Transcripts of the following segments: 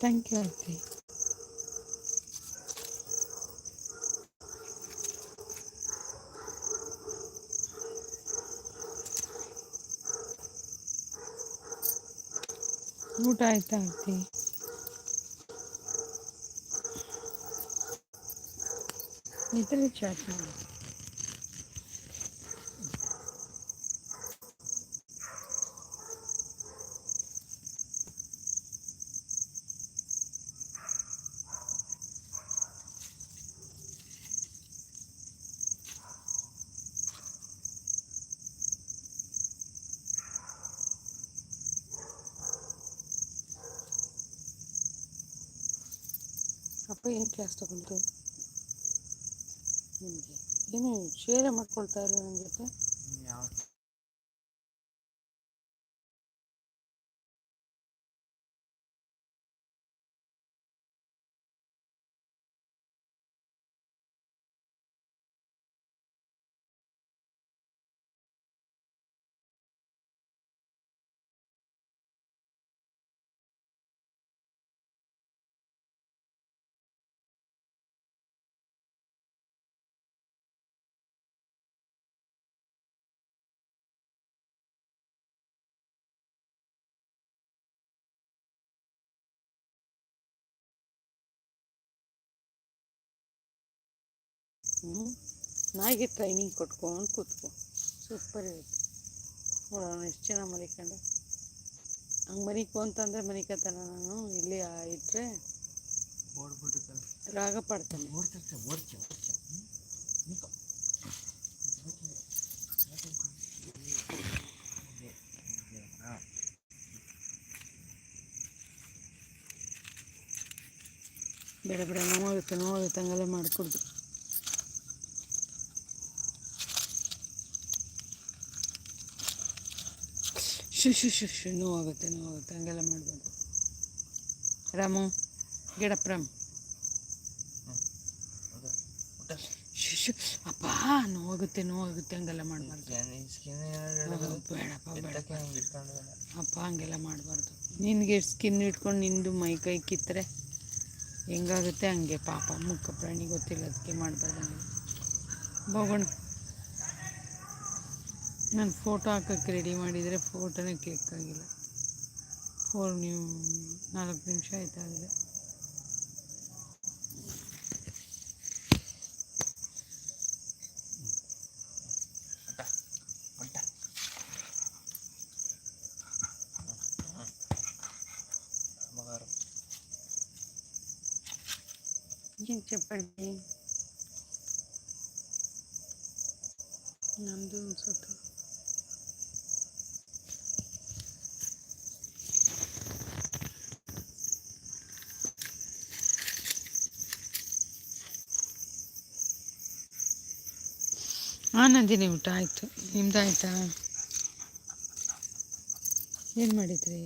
Thank you aunty ಊಟ ಆಯ್ತಾ aunty ಇದ್ರೆ ಚಾಟ್ ಮಾಡಿ ಅಪ್ಪ ಏನು ಕ್ಲಾಸ್ ತೊಗೊಂಡ್ರು ನಿಮಗೆ? ಏನು ಶೇರೆ ಮಾಡ್ಕೊಳ್ತಾ ಇಲ್ಲ ನನ್ನ ಜೊತೆ? ನಾಯಿಗೆ ಟ್ರೈನಿಂಗ್ ಕೊಟ್ಕೊಂಡು ಕೂತ್ಕೊ. ಸೂಪರ್ ಇರುತ್ತೆ. ನೋಡೋಣ ಎಷ್ಟು ಚೆನ್ನಾಗಿ ಮಲಿಕೊಂಡ. ಹಂಗೆ ಮನಿಕೊ ಅಂತಂದರೆ ಮನಿಕತಾನ ನಾನು. ಇಲ್ಲಿ ಇಟ್ಟರೆ ರಾಗ ಪಡ್ತಾನೆ. ಬೇಡ ಬೇಡ ನೋವಾಗುತ್ತೆ ನೋವಾಗುತ್ತೆ ಹಂಗೆಲ್ಲ ಮಾಡಿಕೊಡ್ದು. ಶು ಶು ಶು ಶು ನೋವಾಗುತ್ತೆ ನೋವಾಗುತ್ತೆ ಹಂಗೆಲ್ಲ ಮಾಡ್ಬಾರ್ದು. ರಾಮು ಗೆಡಪ್ ರಾಮ್. ಶು ಶು ಅಪ್ಪ ನೋವಾಗುತ್ತೆ ನೋವಾಗುತ್ತೆ ಹಂಗೆಲ್ಲ ಮಾಡಬಾರ್ದು. ಬೇಡಪ್ಪ ಬೇಡ ಅಪ್ಪ ಹಂಗೆಲ್ಲ ಮಾಡಬಾರ್ದು. ನಿನಗೆ ಸ್ಕಿನ್ ಇಟ್ಕೊಂಡು ನಿಂದು ಮೈ ಕೈ ಕಿತ್ತರೆ ಹೆಂಗಾಗುತ್ತೆ, ಹಂಗೆ ಪಾಪ, ಮುಖ ಪ್ರಾಣಿ ಗೊತ್ತಿಲ್ಲ, ಅದಕ್ಕೆ ಮಾಡಬಾರ್ದು. ಹಂಗೆ ನಾನು ಫೋಟೋ ಹಾಕೋಕ್ಕೆ ರೆಡಿ ಮಾಡಿದರೆ ಫೋಟೋನೇ ಕ್ಲಿಕ್ ಆಗಿಲ್ಲ ಫೋರ್ ನೀವು ನಾಲ್ಕು ನಿಮಿಷ ಆಯ್ತಾ ಆದರೆ ಊಟ ಮಗಾರು ಏನು చెప్పండి ನಮ್ಮದು ಅನ್ಸುತ್ತೆ ಹಾಂ ನಂದಿನಿ ಊಟ ಆಯಿತು. ನಿಮ್ದು ಆಯಿತಾ? ಏನು ಮಾಡಿದ್ರಿ?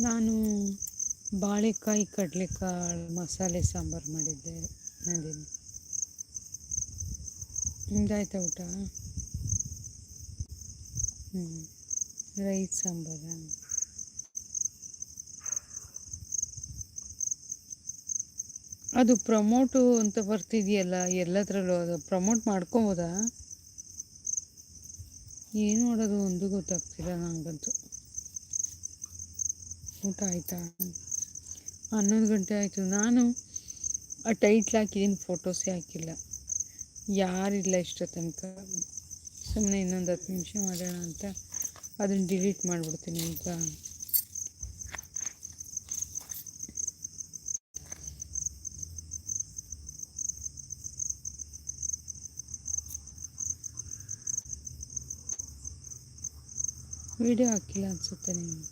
ನಾನು ಬಾಳೆಕಾಯಿ ಕಡಲೆಕಾಳು ಮಸಾಲೆ ಸಾಂಬಾರು ಮಾಡಿದ್ದೆ. ನಂದಿನಿ. ನಿಮ್ದಾಯ್ತಾ ಊಟ? ಹ್ಞೂ ರೈಸ್, ಸಾಂಬಾರ. ಅದು ಪ್ರಮೋಟು ಅಂತ ಬರ್ತಿದೆಯಲ್ಲ, ಎಲ್ಲದರಲ್ಲೂ ಅದು ಪ್ರಮೋಟ್ ಮಾಡ್ಕೊಬೋದಾ? ಏನು ಮಾಡೋದು ಒಂದು ಗೊತ್ತಾಗ್ತಿಲ್ಲ ನನಗಂತೂ ಊಟ ಆಯಿತಾ? ಹನ್ನೊಂದು ಗಂಟೆ ಆಯಿತು. ನಾನು ಆ ಟೈಟ್ಲ್ ಹಾಕಿದ್ದೀನಿ, ಫೋಟೋಸೇ ಹಾಕಿಲ್ಲ. ಯಾರಿಲ್ಲ ಇಷ್ಟೋ ತನಕ. ಸುಮ್ಮನೆ ಇನ್ನೊಂದು ಹತ್ತು ನಿಮಿಷ ಮಾಡೋಣ ಅಂತ ಅದನ್ನು ಡಿಲೀಟ್ ಮಾಡಿಬಿಡ್ತೀನಿ ಈಗ ವಿಡಿಯೋ ಹಾಕಿಲ್ಲ ಅನಿಸುತ್ತೆ ನೀವು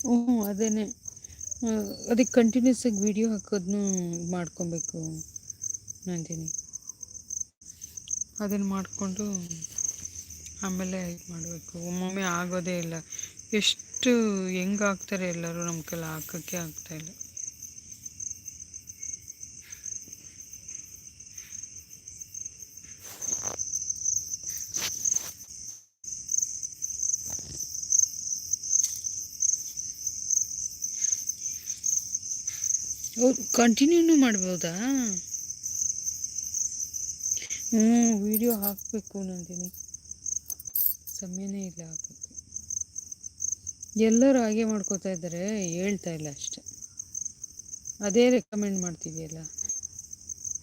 ಹ್ಞೂ, ಅದೇನೆ. ಅದಕ್ಕೆ ಕಂಟಿನ್ಯೂಸ್ ಆಗಿ ವಿಡಿಯೋ ಹಾಕೋದನ್ನು ಮಾಡ್ಕೊಬೇಕು ನಂದಿನಿ. ಅದನ್ನು ಮಾಡಿಕೊಂಡು ಆಮೇಲೆ ಇದು ಮಾಡಬೇಕು. ಒಮ್ಮೊಮ್ಮೆ ಆಗೋದೇ ಇಲ್ಲ. ಎಷ್ಟು ಹೆಂಗೆ ಹಾಕ್ತಾರೆ ಎಲ್ಲರೂ ನಮ್ಮ ಕೈಲಿ ಹಾಕೋಕ್ಕೆ ಆಗ್ತಾಯಿಲ್ಲ ಕಂಟಿನ್ಯೂನು ಮಾಡ್ಬೋದಾ? ಹ್ಞೂ ವಿಡಿಯೋ ಹಾಕಬೇಕು ನಂದಿನಿ. ಸಮಯನೇ ಇಲ್ಲ ಹಾಕೋಕ್ಕೆ. ಎಲ್ಲರೂ ಹಾಗೆ ಮಾಡ್ಕೋತಾ ಇದ್ದಾರೆ, ಹೇಳ್ತಾ ಇಲ್ಲ ಅಷ್ಟೆ. ಅದೇ ರೆಕಮೆಂಡ್ ಮಾಡ್ತಿದೆಯಲ್ಲ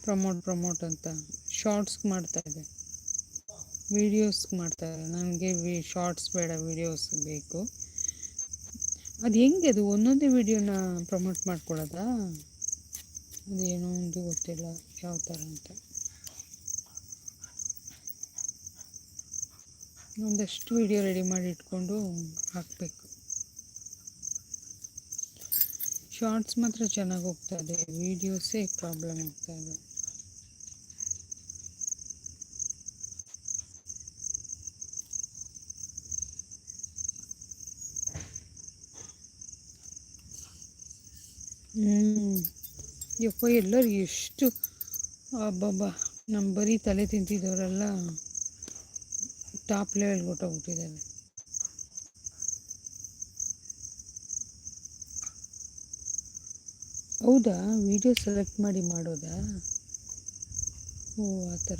ಪ್ರಮೋಟ್ ಪ್ರಮೋಟ್ ಅಂತ. ಶಾರ್ಟ್ಸ್ಗೆ ಮಾಡ್ತಾ ಇದೆ. ವೀಡಿಯೋಸ್ಗೆ ಮಾಡ್ತಾ ಇದೆ ನನಗೆ ವಿ ಶಾರ್ಟ್ಸ್ ಬೇಡ ವೀಡಿಯೋಸ್ ಬೇಕು. ಅದು ಹೆಂಗೆ ಅದು? ಒಂದೊಂದೇ ವಿಡಿಯೋನ ಪ್ರಮೋಟ್ ಮಾಡ್ಕೊಳ್ಳೋದಾ ಅದೇನೋ ಒಂದು ಗೊತ್ತಿಲ್ಲ ಯಾವ ಥರ ಅಂತ. ಒಂದಷ್ಟು ವಿಡಿಯೋ ರೆಡಿ ಮಾಡಿ ಇಟ್ಕೊಂಡು ಹಾಕಬೇಕು. ಶಾರ್ಟ್ಸ್ ಮಾತ್ರ ಚೆನ್ನಾಗಿ ಹೋಗ್ತಾ ಇದೆ. ವೀಡಿಯೋಸೇ ಪ್ರಾಬ್ಲಮ್ ಆಗ್ತಾ ಇದೆ. ಹ್ಞೂ ಯಪ್ಪ, ಎಲ್ಲರೂ ಎಷ್ಟು ಅಬ್ಬಬ್ಬ. ನಮ್ಮ ಬರೀ ತಲೆ ತಿಂತಿದ್ದವರೆಲ್ಲ ಟಾಪ್ ಲೆವೆಲ್ ಹೊಟ್ಟೋಗ್ಬಿಟ್ಟಿದ್ದಾರೆ ಹೌದಾ? ವಿಡಿಯೋ ಸೆಲೆಕ್ಟ್ ಮಾಡಿ ಮಾಡೋದಾ? ಓ, ಆ ಥರ.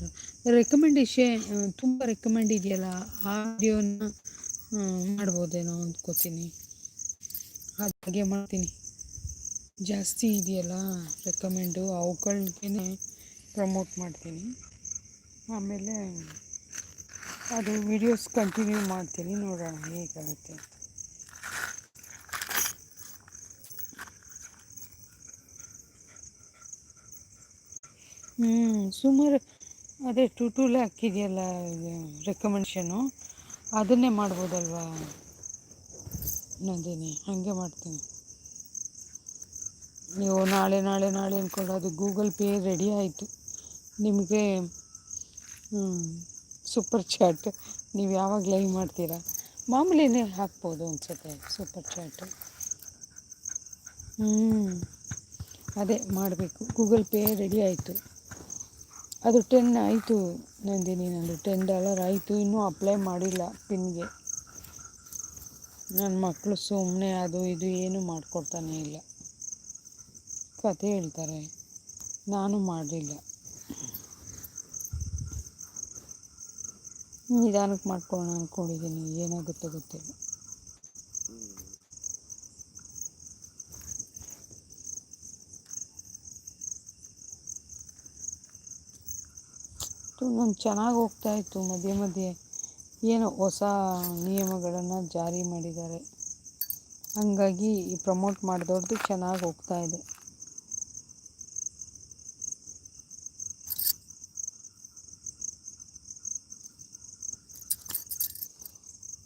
ರೆಕಮೆಂಡೇಶನ್ ತುಂಬ ರೆಕಮೆಂಡ್ ಇದೆಯಲ್ಲ, ಆ ವಿಡಿಯೋನ ಮಾಡ್ಬೋದೇನೋ ಅಂದ್ಕೋತೀನಿ ಹಾಗೆ ಮಾಡ್ತೀನಿ. ಜಾಸ್ತಿ ಇದೆಯಲ್ಲ ರೆಕಮೆಂಡು ಅವುಗಳ್ಗೆ ಪ್ರಮೋಟ್ ಮಾಡ್ತೀನಿ. ಆಮೇಲೆ ಅದು ವಿಡಿಯೋಸ್ ಕಂಟಿನ್ಯೂ ಮಾಡ್ತೀನಿ, ನೋಡೋಣ ಹೇಗಾಗುತ್ತೆ ಅಂತ. ಹ್ಞೂ ಸುಮಾರು ಅದೇ ಟು ಟೂ ಲ್ಯಾಕ್ ಇದೆಯಲ್ಲ ರೆಕಮೆಂಡೇಷನು ಅದನ್ನೇ ಮಾಡ್ಬೋದಲ್ವಾ? ನಂದಿನಿ, ಹಾಗೆ ಮಾಡ್ತೀನಿ. ನೀವು ನಾಳೆ ನಾಳೆ ನಾಳೆ ಅಂದ್ಕೊಂಡು ಅದು ಗೂಗಲ್ ಪೇ ರೆಡಿ ಆಯಿತು. ನಿಮಗೆ ಸೂಪರ್ ಚಾಟ್ ನೀವು ಯಾವಾಗ ಲೈವ್ ಮಾಡ್ತೀರಾ? ಮಾಮೂಲಿನೇ ಹಾಕ್ಬೋದು ಅನ್ಸುತ್ತೆ ಸೂಪರ್ ಚಾಟ್ ಹ್ಞೂ ಅದೇ ಮಾಡಬೇಕು. ಗೂಗಲ್ ಪೇ ರೆಡಿ ಆಯಿತು. ಅದು ಟೆನ್ ಆಯಿತು ನಂದಿನಿ, ನಂದು ಟೆನ್ ಡಾಲರ್ ಆಯಿತು. ಇನ್ನೂ ಅಪ್ಲೈ ಮಾಡಿಲ್ಲ ಪಿನ್ಗೆ. ನನ್ನ ಮಕ್ಕಳು ಸುಮ್ಮನೆ ಅದು, ಇದು ಏನು ಮಾಡಿಕೊಡ್ತಾನೆ ಇಲ್ಲ. ಕತೆ ಹೇಳ್ತಾರೆ. ನಾನು ಮಾಡಲಿಲ್ಲ. ನಿಧಾನಕ್ಕೆ ಮಾಡ್ಕೊಳ್ಳೋಣ ಅಂದ್ಕೊಂಡಿದ್ದೀನಿ ಏನಾಗುತ್ತೋ ಗೊತ್ತಿಲ್ಲ. ನಾನು ಚೆನ್ನಾಗಿ ಹೋಗ್ತಾ ಇತ್ತು. ಮಧ್ಯೆ ಮಧ್ಯೆ ಏನೋ ಹೊಸ ನಿಯಮಗಳನ್ನು ಜಾರಿ ಮಾಡಿದ್ದಾರೆ. ಹಂಗಾಗಿ ಈ ಪ್ರಮೋಟ್ ಮಾಡಿದವ್ರದ್ದು ಚೆನ್ನಾಗಿ ಹೋಗ್ತಾ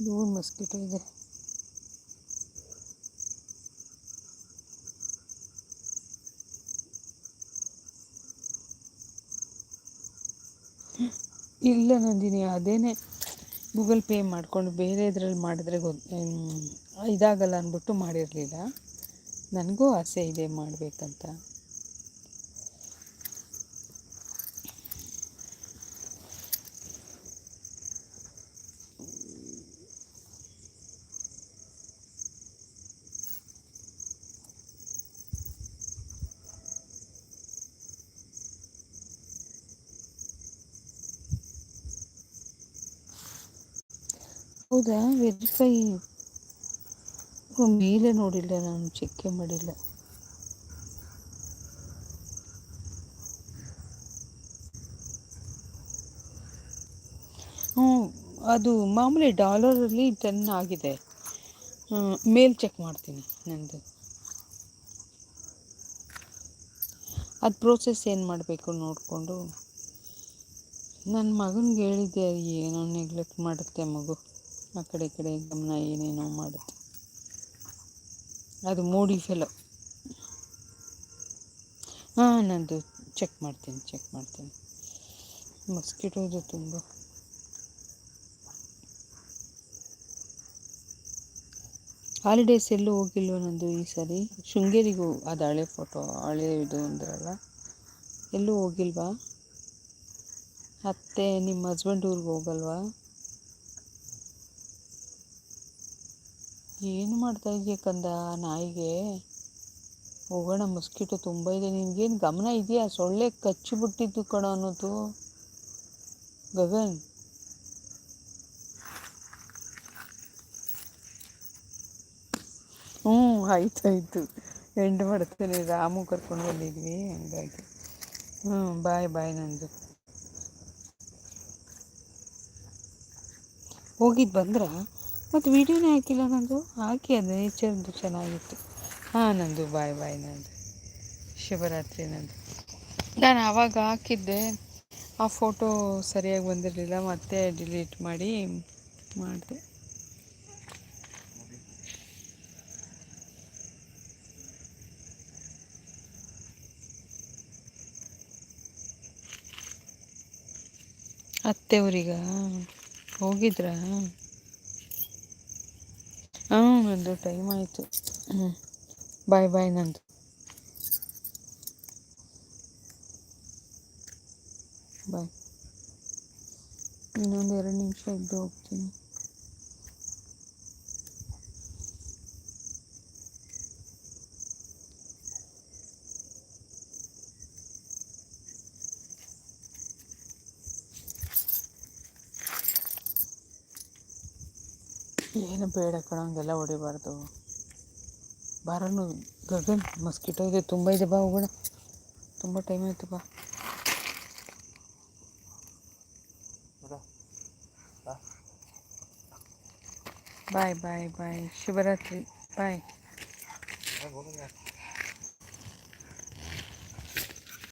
ದೂರ ಮಸ್ಕಿಟೋ ಇದೆ. ಇಲ್ಲ ನಂದಿನಿ, ಅದೇನೆ ಗೂಗಲ್ ಪೇ ಮಾಡ್ಕೊಂಡು ಬೇರೆ ಇದ್ರಲ್ಲಿ ಮಾಡಿದ್ರೆ ಗೊತ್ತು ಇದಾಗಲ್ಲ ಅಂದ್ಬಿಟ್ಟು ಮಾಡಿರಲಿಲ್ಲ. ನನಗೂ ಆಸೆ ಇದೆ ಮಾಡಬೇಕಂತ. ಹೌದಾ? ವೆರಿಫೈ ಮೇಲೆ ನೋಡಿಲ್ಲ ನಾನು ಚೆಕ್ಕೆ ಮಾಡಿಲ್ಲ. ಹ್ಞೂ ಅದು ಮಾಮೂಲಿ ಡಾಲರಲ್ಲಿ ಟೆನ್ ಆಗಿದೆ. ಮೇಲ್ ಚೆಕ್ ಮಾಡ್ತೀನಿ ನಂದು. ಅದು ಪ್ರೋಸೆಸ್ ಏನು ಮಾಡಬೇಕು ನೋಡಿಕೊಂಡು. ನನ್ನ ಮಗನಿಗೆ ಹೇಳಿದ್ದೆ ಏನೋ ನೆಗ್ಲೆಕ್ಟ್ ಮಾಡುತ್ತೆ ಮಗು. ಆ ಕಡೆ ಈ ಕಡೆ ಗಮನ ಏನೇನೋ ಮಾಡುತ್ತೆ. ಅದು ಮೂಡಿ ಫೆಲೋ. ಹಾಂ, ನಂದು ಚೆಕ್ ಮಾಡ್ತೀನಿ ಚೆಕ್ ಮಾಡ್ತೀನಿ. ಮಸ್ಕಿಟೋದು ತುಂಬ. ಹಾಲಿಡೇಸ್ ಎಲ್ಲೂ ಹೋಗಿಲ್ವ ನಂದು ಈ ಸರಿ? ಶೃಂಗೇರಿಗೂ ಅದು ಹಳೆ ಫೋಟೋ ಹಳೆ ಇದು ಅಂದ್ರಲ್ಲ? ಎಲ್ಲೂ ಹೋಗಿಲ್ವಾ? ಅತ್ತೆ, ನಿಮ್ಮ ಹಸ್ಬೆಂಡ್ ಊರಿಗೆ ಹೋಗಲ್ವಾ? ಏನು ಮಾಡ್ತಾ ಇದೆಯಾ ಕಂದ ನಾಯಿಗೆ? ಹೋಗೋಣ, ಮಸ್ಕಿಟು ತುಂಬ ಇದೆ. ನಿನಗೇನು ಗಮನ ಇದೆಯಾ? ಸೊಳ್ಳೆ ಕಚ್ಚಿಬಿಟ್ಟಿದ್ದು ಕಣ ಅನ್ನೋದು. ಗಗನ್. ಹ್ಞೂ, ಆಯ್ತಾಯ್ತು. ಎಂಡ್ ಮಾಡ್ತೇನೆ. ರಾಮು ಕರ್ಕೊಂಡು ಬಂದಿದ್ವಿ, ಹಂಗಾಗಿ. ಹ್ಞೂ, ಬಾಯ್ ಬಾಯ್ ನಂದು. ಹೋಗಿದ್ದು ಬಂದ್ರಾ? ಮತ್ತು ವೀಡಿಯೋನೇ ಹಾಕಿಲ್ಲ ನಂದು. ಹಾಕಿ ಅದು ನೇಚರ್ದು ಚೆನ್ನಾಗಿತ್ತು. ಹಾಂ ನಂದು, ಬಾಯ್ ಬಾಯ್ ನಂದು. ಶಿವರಾತ್ರಿ ನಂದು. ನಾನು ಆವಾಗ ಹಾಕಿದ್ದೆ. ಆ ಫೋಟೋ ಸರಿಯಾಗಿ ಬಂದಿರಲಿಲ್ಲ, ಮತ್ತೆ ಡಿಲೀಟ್ ಮಾಡಿ ಮಾಡಿದೆ. ಅತ್ತೆ ಊರಿಗ? ಹೋಗಿದ್ರಾ? ನಂದು ಟೈಮ್ ಆಯಿತು. ಹ್ಞೂ ಬಾಯ್ ಬಾಯ್ ನಂದು. ಬಾಯ್ ಇನ್ನೊಂದು ಎರಡು ನಿಮಿಷ ಇದ್ದು ಹೋಗ್ತೀನಿ. ಏನು ಬೇಡ ಕಣ ಹಂಗೆಲ್ಲ ಹೊಡಿಬಾರ್ದು. ಬಾರನು ಗಗನ್ ಮಸ್ಕಿಟೋ ಇದೆ ತುಂಬ ಇದೆ ಬಾ ಹೋಗೋಣ. ತುಂಬ ಟೈಮ್ ಆಯಿತು ಬಾ. ಬಿಡು ಬಾ. ಬಾಯ್ ಬಾಯ್ ಬಾಯ್ ಶಿವರಾತ್ರಿ. ಬಾಯ್ ಹೋಗೋಣ.